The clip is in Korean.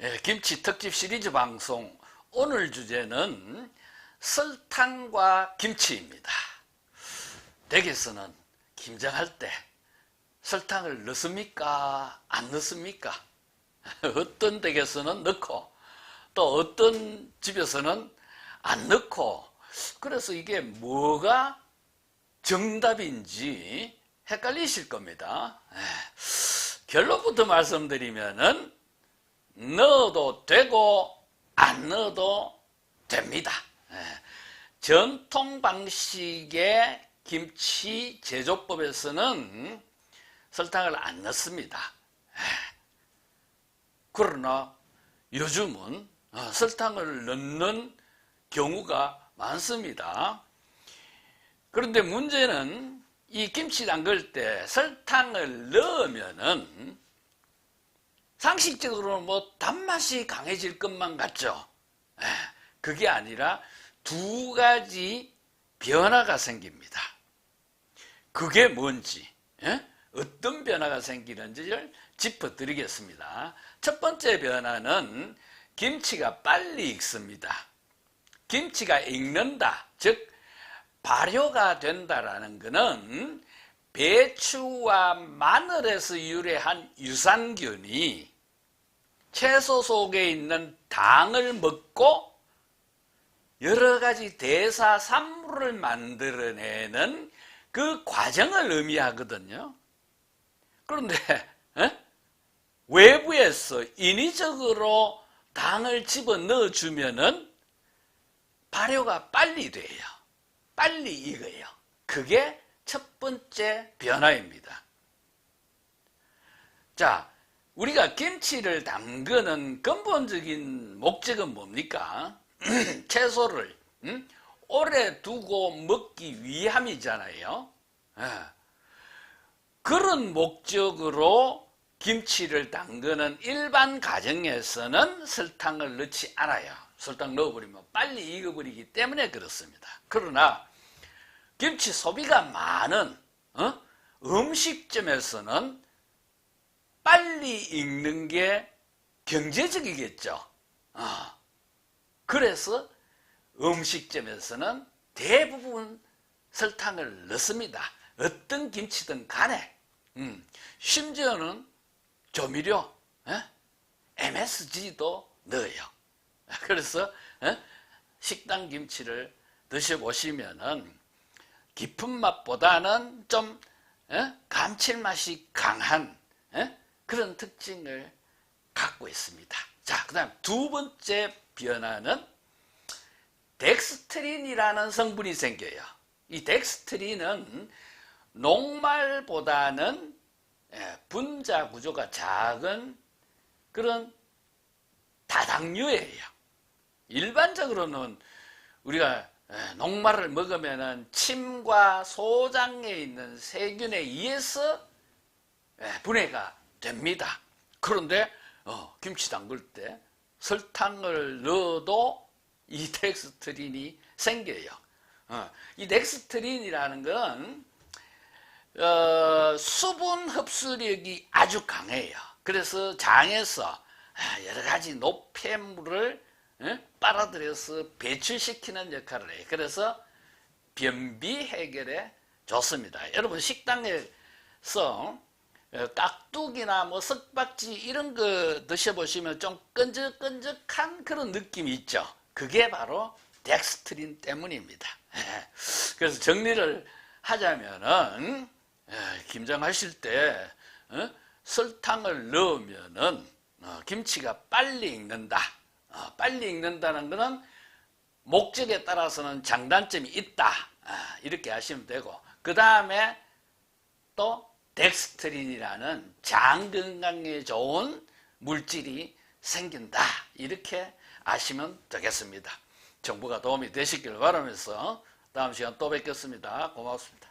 예, 김치 특집 시리즈 방송 오늘 주제는 설탕과 김치입니다. 댁에서는 김장할 때 설탕을 넣습니까? 안 넣습니까? 어떤 댁에서는 넣고 또 어떤 집에서는 안 넣고 그래서 이게 뭐가 정답인지 헷갈리실 겁니다. 예. 결론부터 말씀드리면은 넣어도 되고 안 넣어도 됩니다. 예. 전통 방식의 김치 제조법에서는 설탕을 안 넣습니다. 예. 그러나 요즘은 어, 설탕을 넣는 경우가 많습니다. 그런데 문제는 이 김치 담글 때 설탕을 넣으면은 상식적으로 뭐 단맛이 강해질 것만 같죠. 에, 그게 아니라 두 가지 변화가 생깁니다. 그게 뭔지, 에? 어떤 변화가 생기는지를 짚어드리겠습니다. 첫 번째 변화는 김치가 빨리 익습니다. 김치가 익는다, 즉 발효가 된다라는 것은 배추와 마늘에서 유래한 유산균이 채소 속에 있는 당을 먹고 여러 가지 대사 산물을 만들어내는 그 과정을 의미하거든요. 그런데 에? 외부에서 인위적으로 당을 집어 넣어 주면은 발효가 빨리 돼요. 빨리 익어요. 그게 첫 번째 변화입니다. 자, 우리가 김치를 담그는 근본적인 목적은 뭡니까? 채소를 음? 오래 두고 먹기 위함이잖아요. 예. 그런 목적으로 김치를 담그는 일반 가정에서는 설탕을 넣지 않아요. 설탕 넣어버리면 빨리 익어버리기 때문에 그렇습니다. 그러나 김치 소비가 많은 어? 음식점에서는 빨리 익는 게 경제적이겠죠. 어. 그래서 음식점에서는 대부분 설탕을 넣습니다. 어떤 김치든 간에 음. 심지어는 조미료 에? MSG도 넣어요. 그래서 에? 식당 김치를 드셔보시면은 깊은 맛보다는 좀 에? 감칠맛이 강한 에? 그런 특징을 갖고 있습니다. 자, 그 다음 두 번째 변화는 덱스트린이라는 성분이 생겨요. 이 덱스트린은 녹말보다는 예, 분자 구조가 작은 그런 다당류예요. 일반적으로는 우리가 예, 녹말을 먹으면 침과 소장에 있는 세균에 의해서 예, 분해가 됩니다. 그런데 어, 김치 담글 때 설탕을 넣어도 이 덱스트린이 생겨요. 어, 이 덱스트린이라는 건 어, 수분 흡수력이 아주 강해요. 그래서 장에서 아, 여러 가지 노폐물을 에? 빨아들여서 배출시키는 역할을 해요. 그래서 변비 해결에 좋습니다. 여러분 식당에서 어, 깍두기나 뭐 석박지 이런 거 드셔보시면 좀 끈적끈적한 그런 느낌이 있죠. 그게 바로 덱스트린 때문입니다. 그래서 정리를 하자면은 김장하실 때 어? 설탕을 넣으면은 어, 김치가 빨리 익는다. 어, 빨리 익는다는 것은 목적에 따라서는 장단점이 있다. 아, 이렇게 하시면 되고 그 다음에 또 덱스트린이라는 장 건강에 좋은 물질이 생긴다. 이렇게 아시면 되겠습니다. 정보가 도움이 되시길 바라면서 다음 시간 또 뵙겠습니다. 고맙습니다.